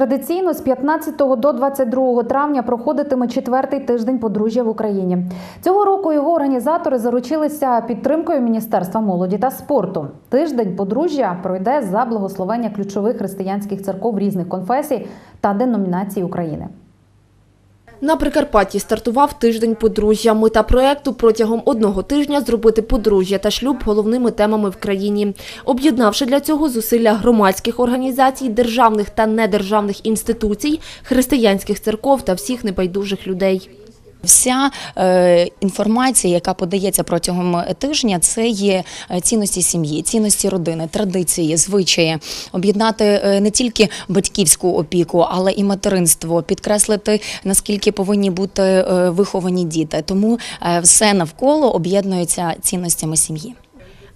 Традиційно з 15 до 22 травня проходитиме четвертий тиждень подружжя в Україні. Цього року його організатори заручилися підтримкою Міністерства молоді та спорту. Тиждень подружжя пройде за благословення ключових християнських церков різних конфесій та деномінацій України. На Прикарпатті стартував тиждень подружжя. Мета проекту протягом одного тижня зробити подружжя та шлюб головними темами в країні, об'єднавши для цього зусилля громадських організацій, державних та недержавних інституцій, християнських церков та всіх небайдужих людей. Вся е, інформація, яка подається протягом тижня, це є е, цінності сім'ї, цінності родини, традиції, звичаї, об'єднати е, не тільки батьківську опіку, але і материнство, підкреслити наскільки повинні бути е, виховані діти. Тому е, все навколо об'єднується цінностями сім'ї.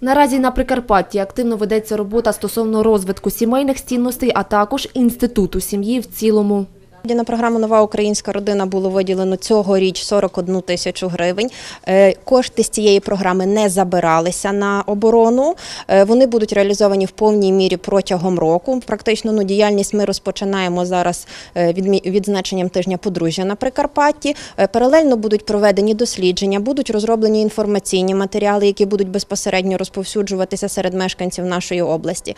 Наразі на Прикарпатті активно ведеться робота стосовно розвитку сімейних цінностей, а також інституту сім'ї в цілому. На програму Нова українська родина було виділено цьогоріч 41 тисячу гривень. Е, Кошти з цієї програми не забиралися на оборону. Е, Вони будуть реалізовані в повній мірі протягом року. Практично ну, діяльність ми розпочинаємо зараз е, відзначенням тижня подружжя на Прикарпатті. Паралельно будуть проведені дослідження, будуть розроблені інформаційні матеріали, які будуть безпосередньо розповсюджуватися серед мешканців нашої області.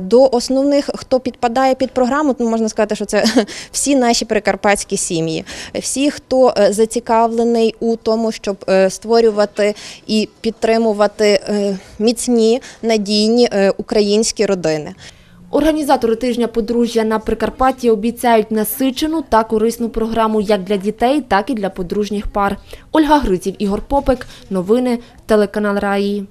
До основних, хто підпадає під програму, ну можна сказати, що це всі наші прикарпатські сім'ї, всі, хто е, зацікавлений у тому, щоб е, створювати і підтримувати е, міцні надійні українські родини. Організатори тижня подружжя на Прикарпатті обіцяють насичену та корисну програму як для дітей, так і для подружніх пар. Ольга Гриців, Ігор Попик. Новини. Телеканал Раї.